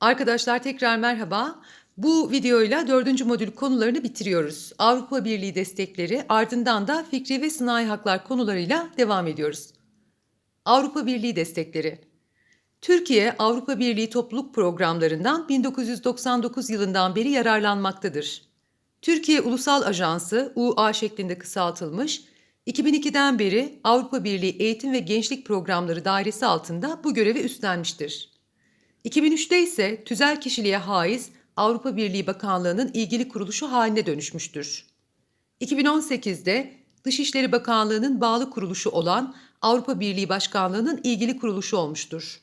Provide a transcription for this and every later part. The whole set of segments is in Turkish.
Arkadaşlar tekrar merhaba. Bu videoyla dördüncü modül konularını bitiriyoruz. Avrupa Birliği destekleri ardından da fikri ve sınai haklar konularıyla devam ediyoruz. Avrupa Birliği destekleri. Türkiye Avrupa Birliği topluluk programlarından 1999 yılından beri yararlanmaktadır. Türkiye Ulusal Ajansı UA şeklinde kısaltılmış 2002'den beri Avrupa Birliği Eğitim ve Gençlik Programları dairesi altında bu görevi üstlenmiştir. 2003'te ise tüzel kişiliğe haiz Avrupa Birliği Bakanlığı'nın ilgili kuruluşu haline dönüşmüştür. 2018'de Dışişleri Bakanlığı'nın bağlı kuruluşu olan Avrupa Birliği Başkanlığı'nın ilgili kuruluşu olmuştur.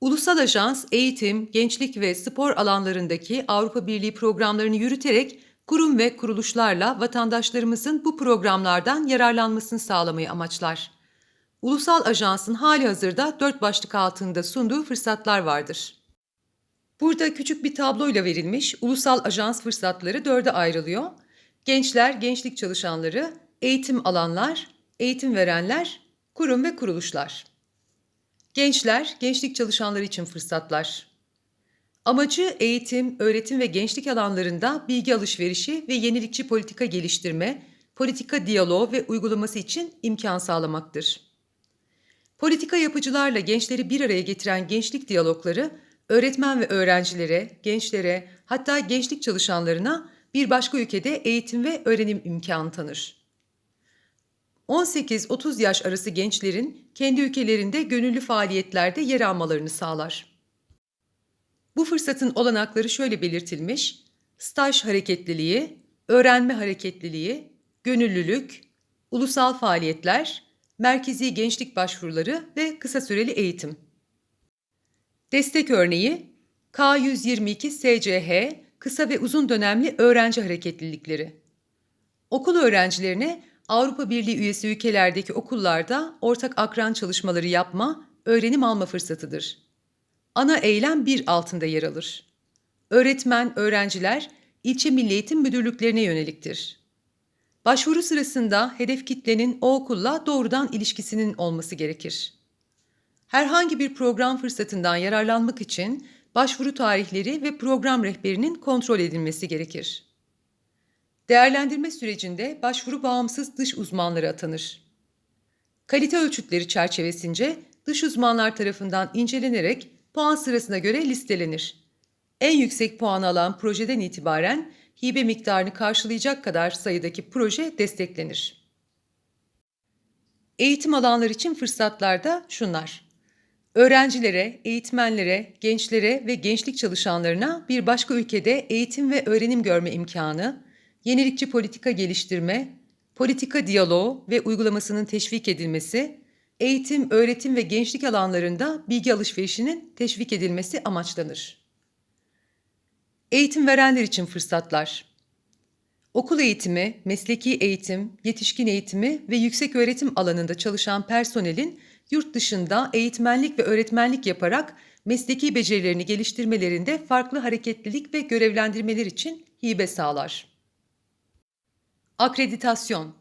Ulusal Ajans, eğitim, gençlik ve spor alanlarındaki Avrupa Birliği programlarını yürüterek kurum ve kuruluşlarla vatandaşlarımızın bu programlardan yararlanmasını sağlamayı amaçlar. Ulusal Ajans'ın hali hazırda dört başlık altında sunduğu fırsatlar vardır. Burada küçük bir tabloyla verilmiş ulusal ajans fırsatları dörde ayrılıyor. Gençler, gençlik çalışanları, eğitim alanlar, eğitim verenler, kurum ve kuruluşlar. Gençler, gençlik çalışanları için fırsatlar. Amacı eğitim, öğretim ve gençlik alanlarında bilgi alışverişi ve yenilikçi politika geliştirme, politika diyaloğu ve uygulaması için imkan sağlamaktır. Politika yapıcılarla gençleri bir araya getiren gençlik diyalogları, öğretmen ve öğrencilere, gençlere, hatta gençlik çalışanlarına bir başka ülkede eğitim ve öğrenim imkanı tanır. 18-30 yaş arası gençlerin kendi ülkelerinde gönüllü faaliyetlerde yer almalarını sağlar. Bu fırsatın olanakları şöyle belirtilmiş: staj hareketliliği, öğrenme hareketliliği, gönüllülük, ulusal faaliyetler, merkezi gençlik başvuruları ve kısa süreli eğitim. Destek örneği K122 SCH kısa ve uzun dönemli öğrenci hareketlilikleri. Okul öğrencilerine Avrupa Birliği üyesi ülkelerdeki okullarda ortak akran çalışmaları yapma, öğrenim alma fırsatıdır. Ana eylem bir altında yer alır. Öğretmen, öğrenciler ilçe milli eğitim müdürlüklerine yöneliktir. Başvuru sırasında hedef kitlenin o okulla doğrudan ilişkisinin olması gerekir. Herhangi bir program fırsatından yararlanmak için başvuru tarihleri ve program rehberinin kontrol edilmesi gerekir. Değerlendirme sürecinde başvuru bağımsız dış uzmanları atanır. Kalite ölçütleri çerçevesince dış uzmanlar tarafından incelenerek puan sırasına göre listelenir. En yüksek puanı alan projeden itibaren hibe miktarını karşılayacak kadar sayıdaki proje desteklenir. Eğitim alanlar için fırsatlar da şunlar. Öğrencilere, eğitmenlere, gençlere ve gençlik çalışanlarına bir başka ülkede eğitim ve öğrenim görme imkanı, yenilikçi politika geliştirme, politika diyaloğu ve uygulamasının teşvik edilmesi, eğitim, öğretim ve gençlik alanlarında bilgi alışverişinin teşvik edilmesi amaçlanır. Eğitim verenler için fırsatlar. Okul eğitimi, mesleki eğitim, yetişkin eğitimi ve yüksek öğretim alanında çalışan personelin yurt dışında eğitmenlik ve öğretmenlik yaparak mesleki becerilerini geliştirmelerinde farklı hareketlilik ve görevlendirmeler için hibe sağlar. Akreditasyon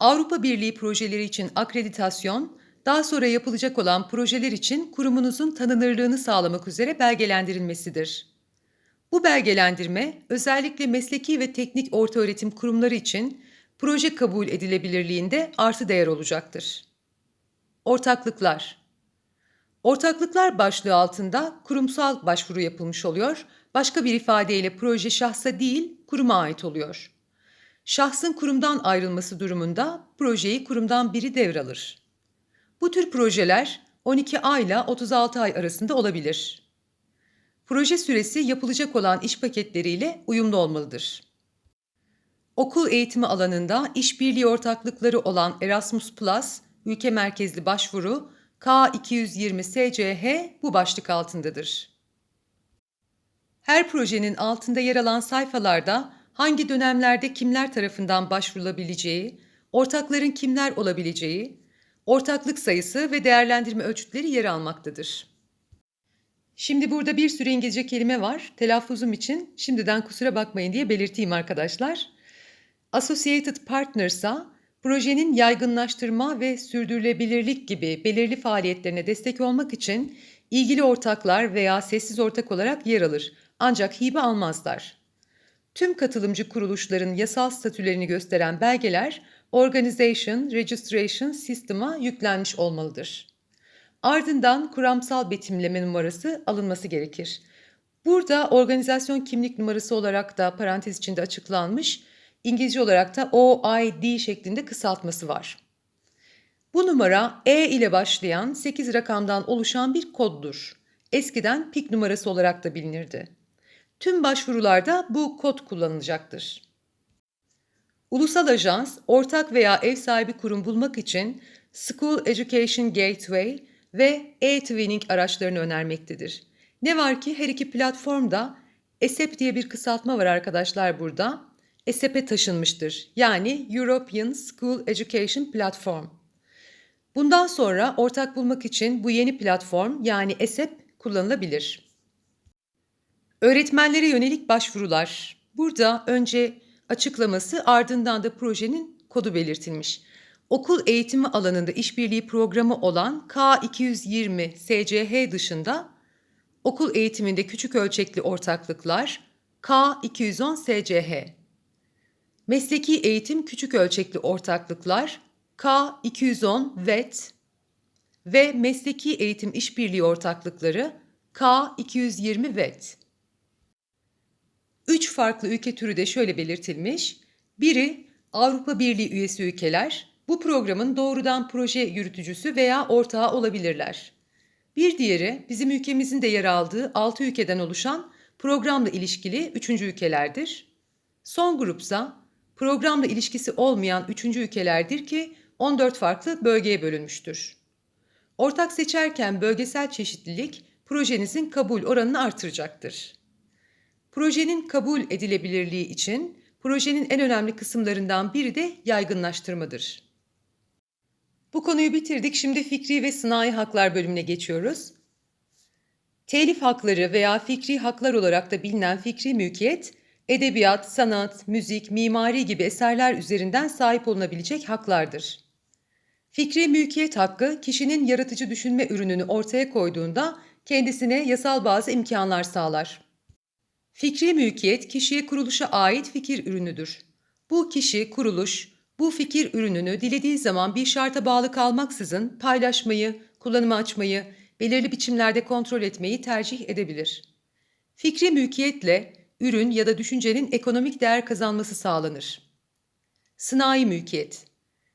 Avrupa Birliği projeleri için akreditasyon, daha sonra yapılacak olan projeler için kurumunuzun tanınırlığını sağlamak üzere belgelendirilmesidir. Bu belgelendirme özellikle mesleki ve teknik ortaöğretim kurumları için proje kabul edilebilirliğinde artı değer olacaktır. Ortaklıklar Ortaklıklar başlığı altında kurumsal başvuru yapılmış oluyor. Başka bir ifadeyle proje şahsa değil, kuruma ait oluyor. Şahsın kurumdan ayrılması durumunda projeyi kurumdan biri devralır. Bu tür projeler 12 ay ile 36 ay arasında olabilir. Proje süresi yapılacak olan iş paketleriyle uyumlu olmalıdır. Okul eğitimi alanında işbirliği ortaklıkları olan Erasmus Plus, ülke merkezli başvuru K220 SCH bu başlık altındadır. Her projenin altında yer alan sayfalarda hangi dönemlerde kimler tarafından başvurulabileceği, ortakların kimler olabileceği, ortaklık sayısı ve değerlendirme ölçütleri yer almaktadır. Şimdi burada bir sürü İngilizce kelime var. Telaffuzum için şimdiden kusura bakmayın diye belirteyim arkadaşlar. Associated Partners'a projenin yaygınlaştırma ve sürdürülebilirlik gibi belirli faaliyetlerine destek olmak için ilgili ortaklar veya sessiz ortak olarak yer alır ancak hibe almazlar. Tüm katılımcı kuruluşların yasal statülerini gösteren belgeler Organization Registration System'a yüklenmiş olmalıdır. Ardından kuramsal betimleme numarası alınması gerekir. Burada organizasyon kimlik numarası olarak da parantez içinde açıklanmış, İngilizce olarak da OID şeklinde kısaltması var. Bu numara E ile başlayan 8 rakamdan oluşan bir koddur. Eskiden PIK numarası olarak da bilinirdi. Tüm başvurularda bu kod kullanılacaktır. Ulusal ajans, ortak veya ev sahibi kurum bulmak için School Education Gateway ve e-twinning araçlarını önermektedir. Ne var ki her iki platformda ESEP diye bir kısaltma var arkadaşlar burada. ESEP'e taşınmıştır. Yani European School Education Platform. Bundan sonra ortak bulmak için bu yeni platform yani ESEP kullanılabilir. Öğretmenlere yönelik başvurular. Burada önce açıklaması ardından da projenin kodu belirtilmiş. Okul eğitimi alanında işbirliği programı olan K220 SCH dışında okul eğitiminde küçük ölçekli ortaklıklar K210 SCH. Mesleki eğitim küçük ölçekli ortaklıklar K210 VET ve mesleki eğitim işbirliği ortaklıkları K220 VET. Üç farklı ülke türü de şöyle belirtilmiş. Biri Avrupa Birliği üyesi ülkeler, bu programın doğrudan proje yürütücüsü veya ortağı olabilirler. Bir diğeri bizim ülkemizin de yer aldığı 6 ülkeden oluşan programla ilişkili 3. ülkelerdir. Son grupsa programla ilişkisi olmayan 3. ülkelerdir ki 14 farklı bölgeye bölünmüştür. Ortak seçerken bölgesel çeşitlilik projenizin kabul oranını artıracaktır. Projenin kabul edilebilirliği için projenin en önemli kısımlarından biri de yaygınlaştırmadır. Bu konuyu bitirdik. Şimdi fikri ve sınai haklar bölümüne geçiyoruz. Telif hakları veya fikri haklar olarak da bilinen fikri mülkiyet, edebiyat, sanat, müzik, mimari gibi eserler üzerinden sahip olunabilecek haklardır. Fikri mülkiyet hakkı, kişinin yaratıcı düşünme ürününü ortaya koyduğunda kendisine yasal bazı imkanlar sağlar. Fikri mülkiyet, kişiye kuruluşa ait fikir ürünüdür. Bu kişi, kuruluş, bu fikir ürününü dilediği zaman bir şarta bağlı kalmaksızın paylaşmayı, kullanıma açmayı, belirli biçimlerde kontrol etmeyi tercih edebilir. Fikri mülkiyetle ürün ya da düşüncenin ekonomik değer kazanması sağlanır. Sınai mülkiyet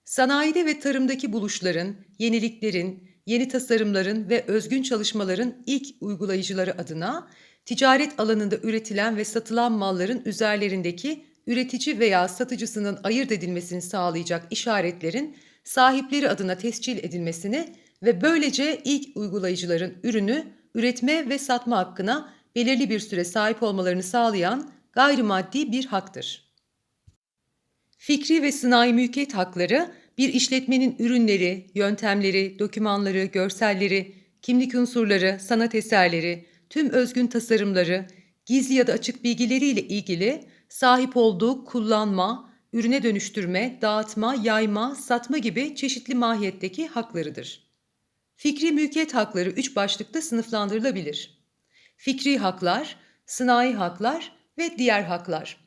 Sanayide ve tarımdaki buluşların, yeniliklerin, yeni tasarımların ve özgün çalışmaların ilk uygulayıcıları adına ticaret alanında üretilen ve satılan malların üzerlerindeki üretici veya satıcısının ayırt edilmesini sağlayacak işaretlerin sahipleri adına tescil edilmesini ve böylece ilk uygulayıcıların ürünü üretme ve satma hakkına belirli bir süre sahip olmalarını sağlayan gayrimaddi bir haktır. Fikri ve sınai mülkiyet hakları bir işletmenin ürünleri, yöntemleri, dokümanları, görselleri, kimlik unsurları, sanat eserleri, tüm özgün tasarımları, gizli ya da açık bilgileriyle ilgili sahip olduğu kullanma, ürüne dönüştürme, dağıtma, yayma, satma gibi çeşitli mahiyetteki haklarıdır. Fikri mülkiyet hakları üç başlıkta sınıflandırılabilir. Fikri haklar, sınai haklar ve diğer haklar.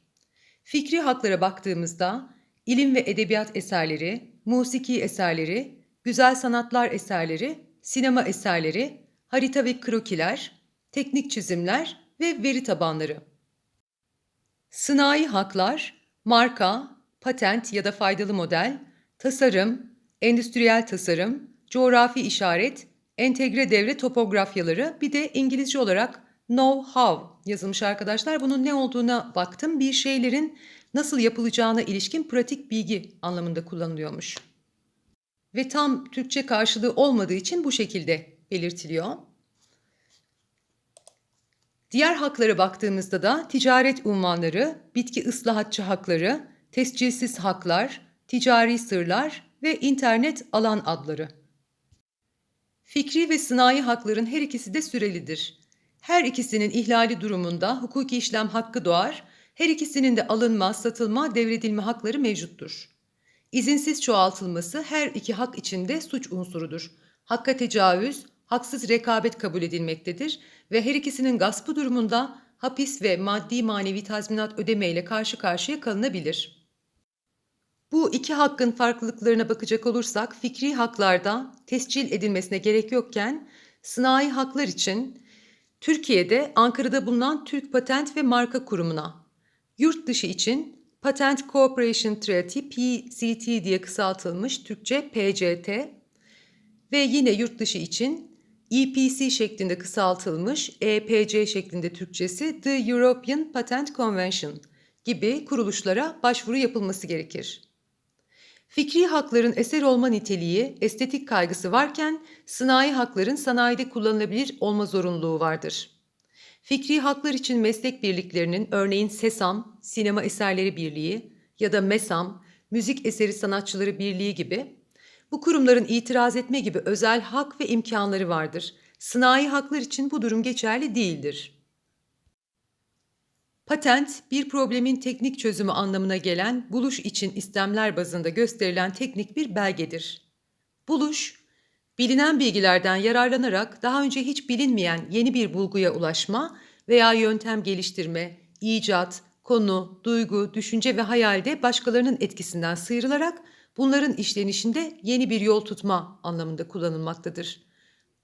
Fikri haklara baktığımızda ilim ve edebiyat eserleri, musiki eserleri, güzel sanatlar eserleri, sinema eserleri, harita ve krokiler, teknik çizimler ve veri tabanları. Sınai haklar, marka, patent ya da faydalı model, tasarım, endüstriyel tasarım, coğrafi işaret, entegre devre topografyaları bir de İngilizce olarak know-how yazılmış arkadaşlar. Bunun ne olduğuna baktım. Bir şeylerin nasıl yapılacağına ilişkin pratik bilgi anlamında kullanılıyormuş. Ve tam Türkçe karşılığı olmadığı için bu şekilde belirtiliyor. Diğer haklara baktığımızda da ticaret unvanları, bitki ıslahatçı hakları, tescilsiz haklar, ticari sırlar ve internet alan adları. Fikri ve sınai hakların her ikisi de sürelidir. Her ikisinin ihlali durumunda hukuki işlem hakkı doğar, her ikisinin de alınma, satılma, devredilme hakları mevcuttur. İzinsiz çoğaltılması her iki hak içinde suç unsurudur. Hakka tecavüz, haksız rekabet kabul edilmektedir ve her ikisinin gaspı durumunda hapis ve maddi manevi tazminat ödemeyle karşı karşıya kalınabilir. Bu iki hakkın farklılıklarına bakacak olursak fikri haklarda tescil edilmesine gerek yokken sınai haklar için Türkiye'de Ankara'da bulunan Türk Patent ve Marka Kurumu'na, yurt dışı için Patent Cooperation Treaty PCT diye kısaltılmış Türkçe PCT ve yine yurt dışı için EPC şeklinde kısaltılmış EPC şeklinde Türkçesi The European Patent Convention gibi kuruluşlara başvuru yapılması gerekir. Fikri hakların eser olma niteliği, estetik kaygısı varken sanayi hakların sanayide kullanılabilir olma zorunluluğu vardır. Fikri haklar için meslek birliklerinin örneğin SESAM, Sinema Eserleri Birliği ya da MESAM, Müzik Eseri Sanatçıları Birliği gibi bu kurumların itiraz etme gibi özel hak ve imkanları vardır. Sınai haklar için bu durum geçerli değildir. Patent, bir problemin teknik çözümü anlamına gelen buluş için istemler bazında gösterilen teknik bir belgedir. Buluş, bilinen bilgilerden yararlanarak daha önce hiç bilinmeyen yeni bir bulguya ulaşma veya yöntem geliştirme, icat, konu, duygu, düşünce ve hayalde başkalarının etkisinden sıyrılarak bunların işlenişinde yeni bir yol tutma anlamında kullanılmaktadır.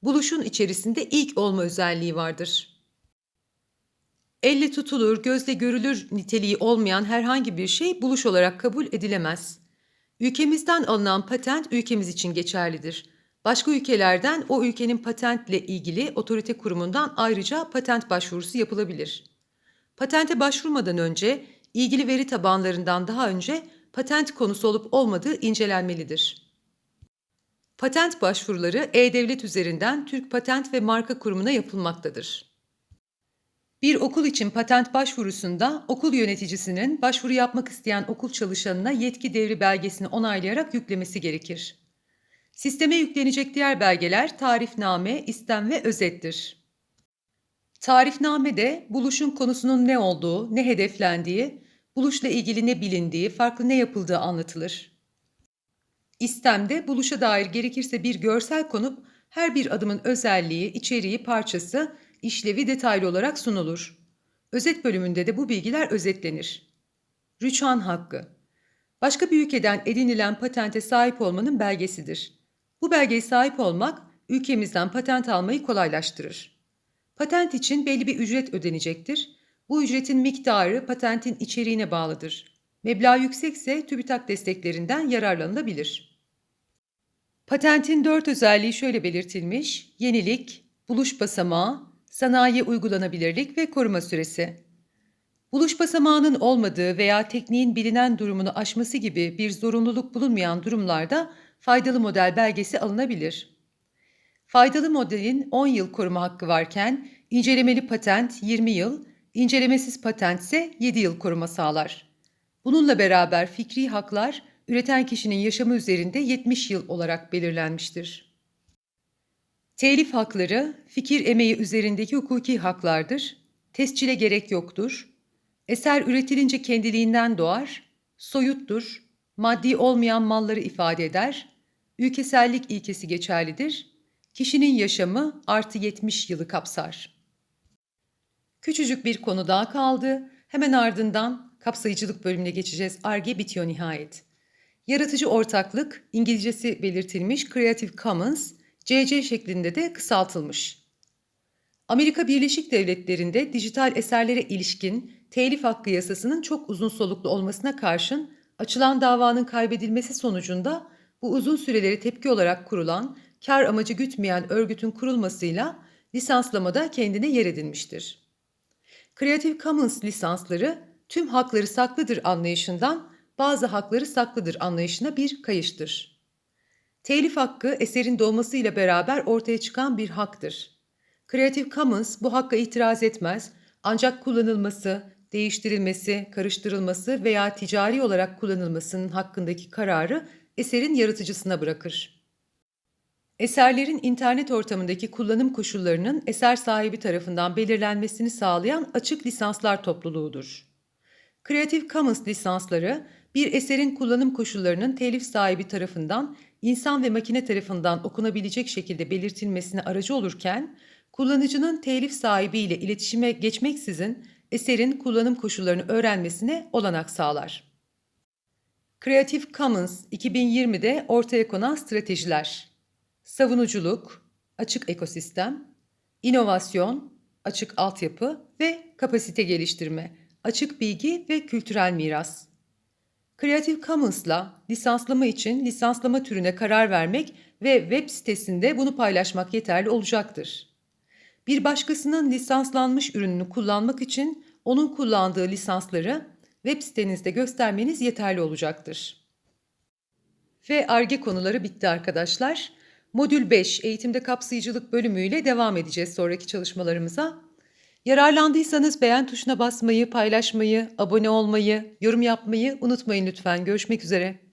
Buluşun içerisinde ilk olma özelliği vardır. Elle tutulur, gözle görülür niteliği olmayan herhangi bir şey buluş olarak kabul edilemez. Ülkemizden alınan patent ülkemiz için geçerlidir. Başka ülkelerden o ülkenin patentle ilgili otorite kurumundan ayrıca patent başvurusu yapılabilir. Patente başvurmadan önce ilgili veri tabanlarından daha önce patent konusu olup olmadığı incelenmelidir. Patent başvuruları E-Devlet üzerinden Türk Patent ve Marka Kurumu'na yapılmaktadır. Bir okul için patent başvurusunda okul yöneticisinin başvuru yapmak isteyen okul çalışanına yetki devri belgesini onaylayarak yüklemesi gerekir. Sisteme yüklenecek diğer belgeler tarifname, istem ve özettir. Tarifnamede buluşun konusunun ne olduğu, ne hedeflendiği, buluşla ilgili ne bilindiği, farklı ne yapıldığı anlatılır. İstemde buluşa dair gerekirse bir görsel konup her bir adımın özelliği, içeriği, parçası, işlevi detaylı olarak sunulur. Özet bölümünde de bu bilgiler özetlenir. Rüçhan hakkı Başka bir ülkeden edinilen patente sahip olmanın belgesidir. Bu belgeye sahip olmak ülkemizden patent almayı kolaylaştırır. Patent için belli bir ücret ödenecektir. Bu ücretin miktarı patentin içeriğine bağlıdır. Meblağ yüksekse TÜBİTAK desteklerinden yararlanılabilir. Patentin dört özelliği şöyle belirtilmiş. Yenilik, buluş basamağı, sanayi uygulanabilirlik ve koruma süresi. Buluş basamağının olmadığı veya tekniğin bilinen durumunu aşması gibi bir zorunluluk bulunmayan durumlarda faydalı model belgesi alınabilir. Faydalı modelin 10 yıl koruma hakkı varken incelemeli patent 20 yıl, incelemesiz patent ise 7 yıl koruma sağlar. Bununla beraber fikri haklar üreten kişinin yaşamı üzerinde 70 yıl olarak belirlenmiştir. Telif hakları, fikir emeği üzerindeki hukuki haklardır. Tescile gerek yoktur. Eser üretilince kendiliğinden doğar, soyuttur, maddi olmayan malları ifade eder, ülkesellik ilkesi geçerlidir, kişinin yaşamı artı 70 yılı kapsar. Küçücük bir konu daha kaldı. Hemen ardından kapsayıcılık bölümüne geçeceğiz. Arge bitiyor nihayet. Yaratıcı ortaklık, İngilizcesi belirtilmiş Creative Commons, CC şeklinde de kısaltılmış. Amerika Birleşik Devletleri'nde dijital eserlere ilişkin telif hakkı yasasının çok uzun soluklu olmasına karşın açılan davanın kaybedilmesi sonucunda bu uzun süreleri tepki olarak kurulan, kar amacı gütmeyen örgütün kurulmasıyla lisanslamada kendine yer edinmiştir. Creative Commons lisansları tüm hakları saklıdır anlayışından bazı hakları saklıdır anlayışına bir kayıştır. Telif hakkı eserin doğmasıyla beraber ortaya çıkan bir haktır. Creative Commons bu hakka itiraz etmez ancak kullanılması, değiştirilmesi, karıştırılması veya ticari olarak kullanılmasının hakkındaki kararı eserin yaratıcısına bırakır. Eserlerin internet ortamındaki kullanım koşullarının eser sahibi tarafından belirlenmesini sağlayan açık lisanslar topluluğudur. Creative Commons lisansları bir eserin kullanım koşullarının telif sahibi tarafından insan ve makine tarafından okunabilecek şekilde belirtilmesine aracı olurken, kullanıcının telif sahibi ile iletişime geçmeksizin eserin kullanım koşullarını öğrenmesine olanak sağlar. Creative Commons 2020'de ortaya konan stratejiler. Savunuculuk, açık ekosistem, inovasyon, açık altyapı ve kapasite geliştirme, açık bilgi ve kültürel miras. Creative Commons'la lisanslama için lisanslama türüne karar vermek ve web sitesinde bunu paylaşmak yeterli olacaktır. Bir başkasının lisanslanmış ürününü kullanmak için onun kullandığı lisansları web sitenizde göstermeniz yeterli olacaktır. Ve ARGE konuları bitti arkadaşlar. Modül 5 eğitimde kapsayıcılık bölümüyle devam edeceğiz sonraki çalışmalarımıza. Yararlandıysanız beğen tuşuna basmayı, paylaşmayı, abone olmayı, yorum yapmayı unutmayın lütfen. Görüşmek üzere.